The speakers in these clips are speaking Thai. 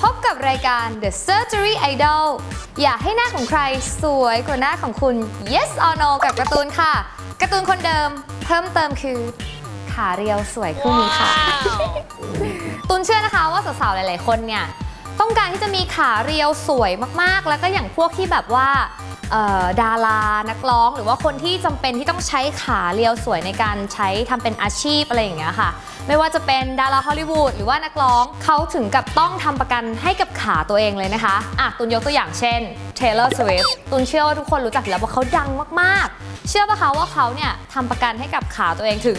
พบกับรายการ The Surgery Idol อยากให้หน้าของใครสวยกว่าหน้าของคุณ Yes or No กับการ์ตูนค่ะการ์ตูนคนเดิมเพิ่มเติมคือขาเรียวสวยคู่นี้ค่ะ ตุนเชื่อนะคะว่าสาวๆหลายๆคนเนี่ยต้องการที่จะมีขาเรียวสวยมากๆ แล้วก็อย่างพวกที่แบบว่าเอ่อ ดารานักร้อง หรือว่าคนที่จำเป็นที่ต้องใช้ขาเรียวสวยในการใช้ทำเป็นอาชีพอะไรอย่างเงี้ยค่ะ ไม่ว่าจะเป็นดาราฮอลลีวูดหรือว่านักร้องเขาถึงกับต้องทำประกันให้กับขาตัวเองเลยนะคะอะตุนยกตัวอย่างเช่น Taylor Swift ตุนเชื่อว่าทุกคนรู้จักอยู่แล้วว่าเขาดังมากๆ เชื่อปะคะว่าเขาเนี่ยทำประกันให้กับขาตัวเองถึง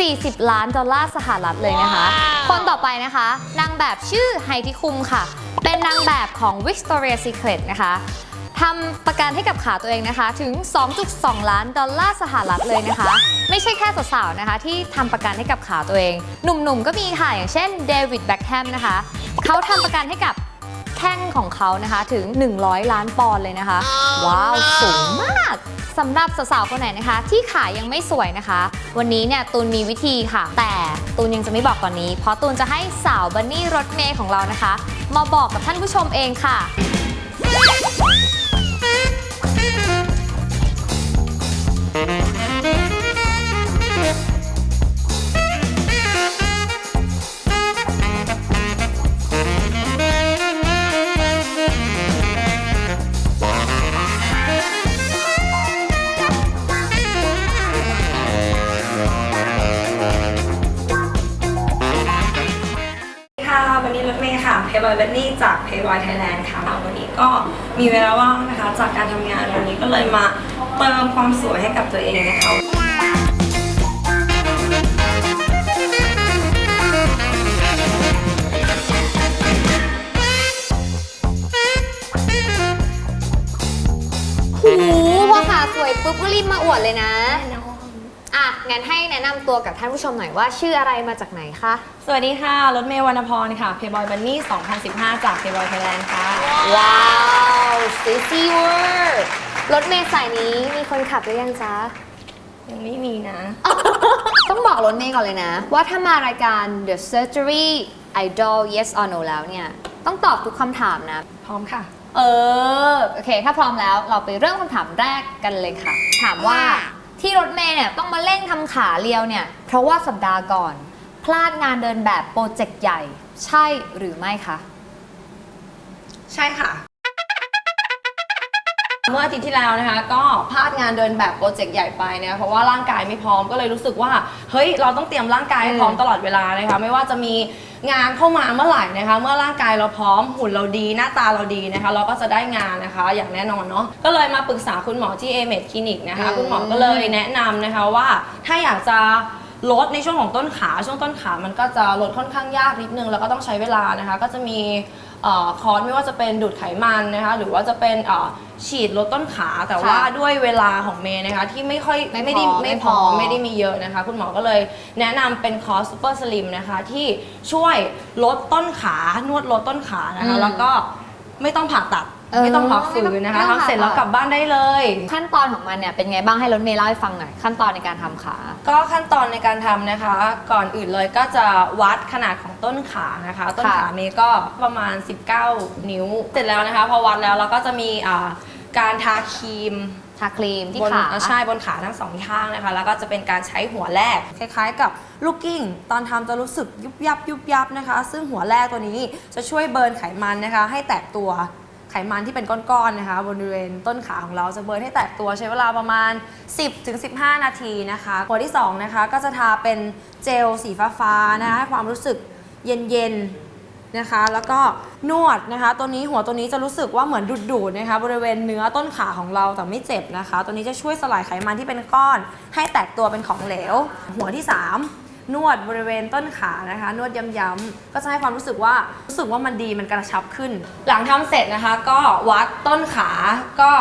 40 ล้านดอลลาร์สหรัฐเลยนะคะ คนต่อไปนะคะ นางแบบชื่อไฮทิคุมค่ะ เป็นนางแบบของ Victoria Secret นะคะ ทำประกันให้กับขาตัวเองนะคะ ถึง 2.2 ล้านดอลลาร์สหรัฐเลยนะคะ ไม่ใช่แค่สาวๆนะคะ ที่ทำประกันให้กับขาตัวเอง หนุ่มๆก็มีค่ะ อย่างเช่นเดวิดแบ็คแฮมนะคะเขาทำประกันให้กับแข้งของเขานะคะถึง 100 ล้านปอนด์เลยนะคะ ว้าว สูงมากสำหรับสาวๆคนไหนนะคะ ที่ขายังไม่สวยนะคะ วันนี้เนี่ยตูนมีวิธีค่ะ แต่ตูนยังจะไม่บอกตอนนี้ เพราะตูนจะให้สาวบันนี่รถเมย์ของเรานะคะ มาบอกกับท่านผู้ชมเองค่ะ เมย์ค่ะเพย์บอยเบนนี่จากเพย์บอยไทยแลนด์ค่ะ วันนี้ก็มีเวลาว่างนะคะ จากการทำงานวันนี้ก็เลยมาเติมความสวยให้กับตัวเองนะคะหูพอขาสวยปุ๊บก็รีบมาอวดเลยนะ อะงั้นให้แนะนำตัวกับท่านผู้ชมหน่อยว่า ชื่ออะไรมาจากไหนคะ สวัสดีค่ะ รถเมย์วรรณพรค่ะเพย์บอยบันนี่2015 จากเพย์บอยไทยแลนด์ค่ะ ว้าวซีซีเวอร์รถเมล์สายนี้มีคนขับหรือยังจ๊ะ ยังไม่มีนะ ต้องบอกรถเมย์ก่อนเลยนะ ว่าถ้ามารายการ The Surgery Idol Yes or No แล้วเนี่ย ต้องตอบทุกคำถามนะ พร้อมค่ะ เออ โอเค ถ้าพร้อมแล้วเราไปเริ่มคำถามแรกกันเลยค่ะ ถามว่า ที่รถเมย์เนี่ยต้องมาเร่งทำขาเรียวเนี่ย เพราะว่าสัปดาห์ก่อน พลาดงานเดินแบบโปรเจกต์ใหญ่ ใช่หรือไม่คะ ใช่ค่ะ เมื่ออาทิตย์ที่แล้วนะคะ ก็พลาดงานเดินแบบโปรเจกต์ใหญ่ไปนะคะเพราะว่าร่างกายไม่พร้อมก็เลยรู้สึกว่า เฮ้ย เราต้องเตรียมร่างกายให้พร้อมตลอดเวลานะคะ ไม่ว่าจะมีงานเข้ามาเมื่อไหร่นะคะ เมื่อร่างกายเราพร้อมหุ่นเราดีหน้าตาเราดีนะคะ เราก็จะได้งานนะคะ อย่างแน่นอนเนาะก็เลยมาปรึกษาคุณหมอที่เอเมดคลินิกนะคะอืมคุณหมอก็เลยแนะนำนะคะว่าถ้าอยากจะลดในช่วงของต้นขาช่วงต้นขามันก็จะลดค่อนข้างยากนิดนึงแล้วก็ต้องใช้เวลานะคะ ก็จะมีเอ่อ คอร์สไม่ว่าจะเป็นดูดไขมันนะคะหรือว่าจะเป็นเอ่อฉีดลดต้นขาแต่ว่าค่ะด้วยเวลาของเมย์นะคะที่ไม่ค่อยไม่ไม่ได้พอไม่ไม่พพออไม่ได้มีเยอะนะคะ คุณหมอก็เลยแนะนำเป็นคอร์สซูเปอร์สลิมนะคะที่ช่วยลดต้นขานวดลดต้นขานะคะอืมแล้วก็ไม่ต้องผ่าตัดเออ ไม่ต้องพักฟื้นนะคะไม่ต้องทำเสร็จแล้วผ่าตัดกลับบ้านได้เลย ขั้นตอนของมันเนี่ยเป็นไงบ้างให้รถเมย์เล่าให้ฟังหน่อยขั้นตอนในการทำขาก็ขั้นตอนในการทำนะคะ ก่อนอื่นเลยก็จะวัดขนาดของต้นขานะคะ ต้นขาเมย์ก็ประมาณ 19 นิ้ว เสร็จแล้วนะคะพอวัดแล้วเราก็จะมีอ่าการทาครีมทาครีมที่บนขาอ่าใช่บนขาทั้งสองข้างนะคะ แล้วก็จะเป็นการใช้หัวแรก คล้ายๆ กับลูกกิ้ง ตอนทำจะรู้สึกยุบยับยุบยับนะคะ ซึ่งหัวแรกตัวนี้จะช่วยเบิร์นไขมันนะคะ ให้แตกตัว ไขมันที่เป็นก้อนๆนะคะ บริเวณต้นขาของเราจะเบิร์นให้แตกตัวใช้เวลาประมาณ 10-15 นาทีนะคะหัวที่สองนะคะก็จะทาเป็นเจลสีฟ้าๆนะคะให้ความรู้สึกเย็นๆนะคะ แล้วก็นวดนะคะ ตัวนี้หัวตัวนี้จะรู้สึกว่าเหมือนดูดดูดๆนะคะ บริเวณเนื้อต้นขาของเราแต่ไม่เจ็บนะคะ ตัวนี้จะช่วยสลายไขมันที่เป็นก้อน ให้แตกตัวเป็นของเหลว หัวที่ 3 นวดบริเวณต้นขานะคะ นวดย้ำๆก็จะให้ความรู้สึกว่ารู้สึกว่ามันดีมันกระชับขึ้น หลังทำเสร็จนะคะ ก็วัดต้นขาก็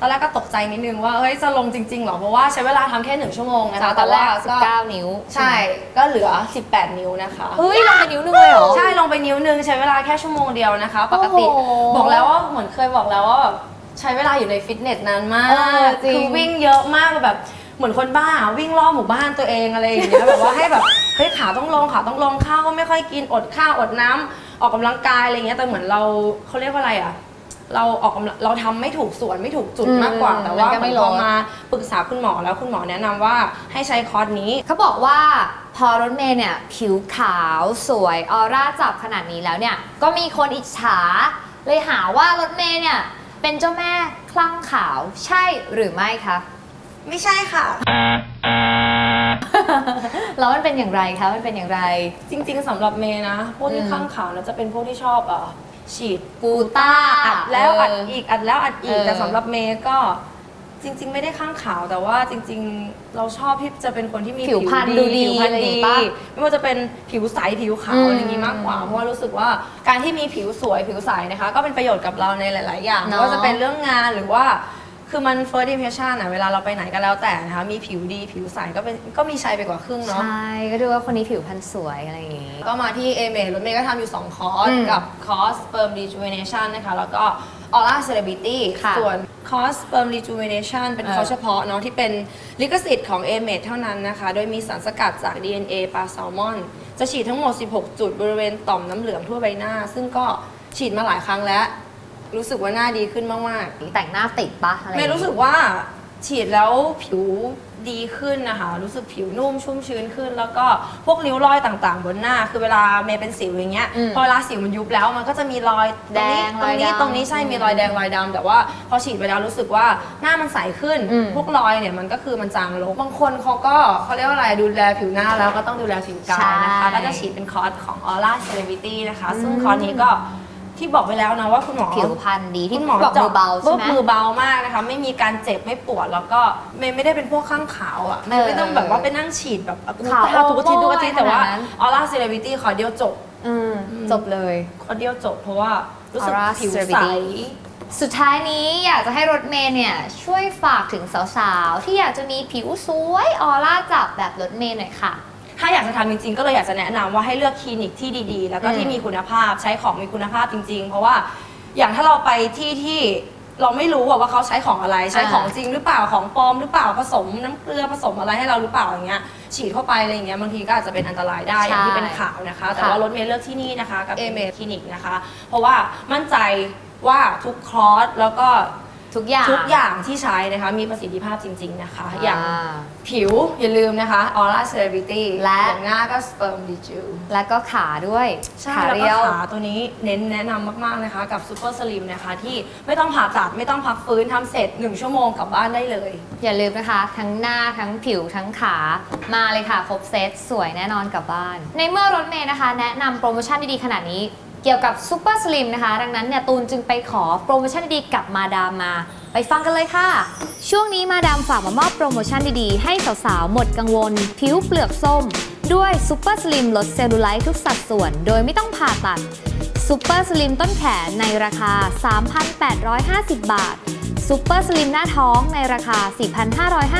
ตอนแรกก็ตกใจนิดนึงว่าเฮ้ยจะลงจริงๆเหรอเพราะว่าใช้เวลาทำแค่หนึ่งชั่วโมงนะคะจากตแต่อนแรว่ากก็19 นิ้ว ใช่ ก็เหลือ 18 นิ้วนะคะเฮ้ยลงไปนิ้วนึงเลยเหรอใช่ลงไปนิ้วนึงใช้เวลาแค่ชั่วโมงเดียวนะคะ ปกติโอ้โหบอกแล้วว่าเหมือนเคยบอกแล้วว่าแบบใช้เวลาอยู่ในฟิตเนสนานมาเออกจริงคือวิ่งเยอะมากแบบ เหมือนคนบ้าวิ่งรอบหมู่บ้านตัวเองอะไรอย่างเงี้ยแบบว่าให้แบบเฮ้ยขาต้องลงขาต้องลงข้าวก็ไม่ค่อยกินอดข้าวอดน้ำออกกำลังกายอะไรเงี้ยแต่เหมือนเราเขาเรียกว่าอะไรอะ เราออกกำลังเราทำไม่ถูกส่วนไม่ถูกจุดอืมมากกว่าแต่ว่ามันก็ไม่พอลด มาปรึกษาคุณหมอแล้วคุณหมอแนะนำว่าให้ใช้คอร์สนี้ เขาบอกว่าพอรถเมย์เนี่ย ผิวขาวสวยออร่าจับขนาดนี้แล้วเนี่ย ก็มีคนอิจฉา เลยหาว่ารถเมย์เนี่ย เป็นเจ้าแม่คลั่งขาวใช่หรือไม่คะ ไม่ใช่ค่ะ แล้วมันเป็นอย่างไรคะ มันเป็นอย่างไร จริง ๆสำหรับเมย์นะ พวกที่อืมข้างขาวนะจะเป็นพวกที่ชอบอะฉีดกูต้าอัดแล้วอัดเอีกอัดแล้วอัดอีกเออ แต่สำหรับเมย์ก็จริง ๆ ไม่ได้ข้างขาวแต่ว่าจริง ๆ เราชอบที่จะเป็นคนที่มีผิวพรรณดูดีผิวพรรณอะไรอดีย่างงี้ปะไม่ว่าจะเป็นผิวใสผิวขาอืวมอะไรอย่างงี้มากกว่าเพราะว่ารู้สึกว่าการที่มีผิวสวยผิวใสนะคะ ก็เป็นประโยชน์กับเราในหลาย ๆ อย่างเนอะ ไม่ว่าจะเป็นเรื่องงานหรือว่า คือมัน first impression อะเวลาเราไปไหนก็แล้วแต่นะคะมีผิวดีผิวใสก็เป็นก็มีชัยไปกว่าครึ่งเนาะ ใช่ก็ดูว่าคนนี้ผิวพรรณสวยอะไรอย่างงี้ ก็มาที่เอเมรถเมย์ก็ทำอยู่ 2 คอร์ส อืมกับคอร์ส Sperm Rejuvenation นะคะ แล้วก็ Aura Celebrity ค่ะส่วนคอร์ส Sperm Rejuvenation เป็นเออ คอร์สเฉพาะเนาะที่เป็นลิขสิทธิ์ของ a m e d เท่านั้นนะคะ โดยมีสารสกัดจาก DNA ปลาแซลมอน จะฉีดทั้งหมด 16 จุดบริเวณต่อมน้ำเหลืองทั่วใบหน้า ซึ่งก็ฉีดมาหลายครั้งแล้ว รู้สึกว่าหน้าดีขึ้นมากๆแต่งหน้าติดปะอะไรอเมย่างย์งี้รู้สึกว่าฉีดแล้วผิวดีขึ้นนะคะ รู้สึกผิวนุ่มชุ่มชื้นขึ้น แล้วก็พวกริ้วรอยต่างๆ บนหน้า คือเวลาเมย์เป็นสิวอย่างเงี้ย อืมพอเวลาสิวมันยุบแล้วมันก็จะมีรอยตรงนี้แดงตรงนี้รอยดำตรงนี้ใช่อืมมีรอยแดงรอยดำแต่ว่าพอฉีดไปแล้วรู้สึกว่าหน้ามันใสขึ้น อืม พวกรอยเนี่ยมันก็คือมันจางลง บางคนเขาก็เขาเรียกว่าอะไร ดูแลผิวหน้าแล้วก็ต้องดูแลผิวกายนะคะก็จะฉีดเป็นคอร์สของ Aura Celebrity นะคะ ซึ่งคอร์สนี้ก็ ที่บอกไปแล้วนะว่าคุณหมอผิวพรรณดีที่คุณหมอบอกมือเบาใช่ไหมมือเบามากนะคะ ไม่มีการเจ็บไม่ปวดแล้วก็ไม่ไม่ได้เป็นพวกข้างขาวอะเออไม่ต้องแบบว่าไปนั่งฉีดแบบกูขาวตาทุกอาทิตย์ทุกอาทิตย์แต่ว่าขนาดนั้นออร่าเซเลบริตี้ขอเดียวจบอืมจบเลยขอเดียวจบเพราะว่ารู้สึก Aura ผิวใส Celebrity สุดท้ายนี้อยากจะให้รถเมย์เนี่ยช่วยฝากถึงสาวๆ ที่อยากจะมีผิวสวยออร่าจับแบบรถเมย์หน่อยค่ะ ถ้าอยากจะทำจริงๆ ก็เลยอยากจะแนะนำว่าให้เลือกคลินิกที่ดีๆ แล้วก็อืมที่มีคุณภาพใช้ของมีคุณภาพจริง ๆ เพราะว่าอย่างถ้าเราไปที่ที่เราไม่รู้อะว่าเขาใช้ของอะไรใช้ของจริงหรือเปล่าของปลอมหรือเปล่าผสมน้ำเกลือผสมอะไรให้เราหรือเปล่าอย่างเงี้ยฉีดเข้าไปอะไรอย่างเงี้ยบางทีก็อาจจะเป็นอันตรายได้อย่างที่เป็นข่าวนะคะ แต่ว่ารถเมล์เลือกที่นี่นะคะกับเอเมคลินิกนะคะ เพราะว่ามั่นใจว่าทุกคอร์สแล้วก็ ทุกอย่าง ทุกอย่างที่ใช้นะคะมีประสิทธิภาพจริง ๆ นะคะ อย่างอ่าผิวอย่าลืมนะคะ Aura Celebrity และอย่างหน้าก็ Sperm Reju แล้วก็ขาด้วย ใช่ขาแล้วเรีก็ยวขาตัวนี้เน้นแนะนำมาก ๆ นะคะ กับ Super Slim นะคะ ที่ไม่ต้องผ่าตัดไม่ต้องพักฟื้นทำเสร็จ 1 ชั่วโมงกลับบ้านได้เลย อย่าลืมนะคะ ทั้งหน้าทั้งผิวทั้งขามาเลยค่ะ ครบเซตสวยแน่นอนกลับบ้าน ในเมื่อรถเมย์นะคะ แนะนำโปรโมชั่นดี ๆ ขนาดนี้ เกี่ยวกับซูเปอร์สลิมนะคะ ดังนั้นเนี่ยตูนจึงไปขอโปรโมชั่นดีๆกับมาดามมา ไปฟังกันเลยค่ะ ช่วงนี้มาดามฝากมามอบโปรโมชั่นดีๆ ให้สาวๆ หมดกังวล ผิวเปลือกส้ม ด้วยซูเปอร์สลิมลดเซลลูไลท์ทุกสัดส่วน โดยไม่ต้องผ่าตัดซูเปอร์สลิมต้นแขนในราคา 3,850 บาทซูเปอร์สลิมหน้าท้องในราคา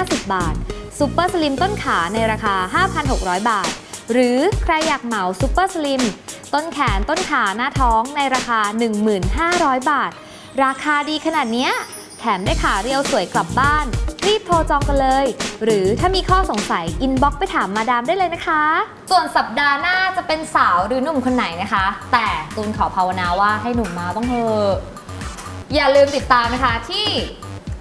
4,550 บาทซูเปอร์สลิมต้นขาในราคา 5,600 บาท หรือใครอยากเหมาซูเปอร์สลิมต้นแขนต้นขาหน้าท้องในราคา 1,500 บาท ราคาดีขนาดเนี้ยแถมได้ขาเรียวสวยกลับบ้าน รีบโทรจองกันเลย หรือถ้ามีข้อสงสัย อินบ็อกไปถามมาดามได้เลยนะคะ ส่วนสัปดาห์หน้าจะเป็นสาวหรือหนุ่มคนไหนนะคะ แต่ตูนขอภาวนาว่าให้หนุ่มมาต้องเถอะอย่าลืมติดตามนะคะที่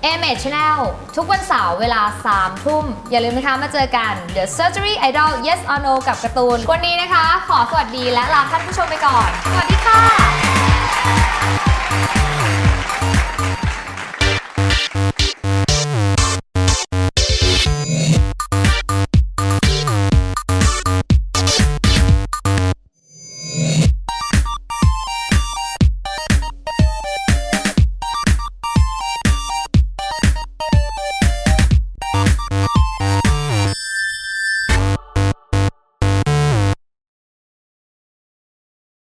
a m a g e Channel ทุกวันเสาร์เวลา 3 ทุ่ม อย่าลืมนะคะมาเจอกัน The Surgery Idol Yes or No กับการ์ตูน วันนี้นะคะ ขอสวัสดีและลาท่านผู้ชมไปก่อน สวัสดีค่ะ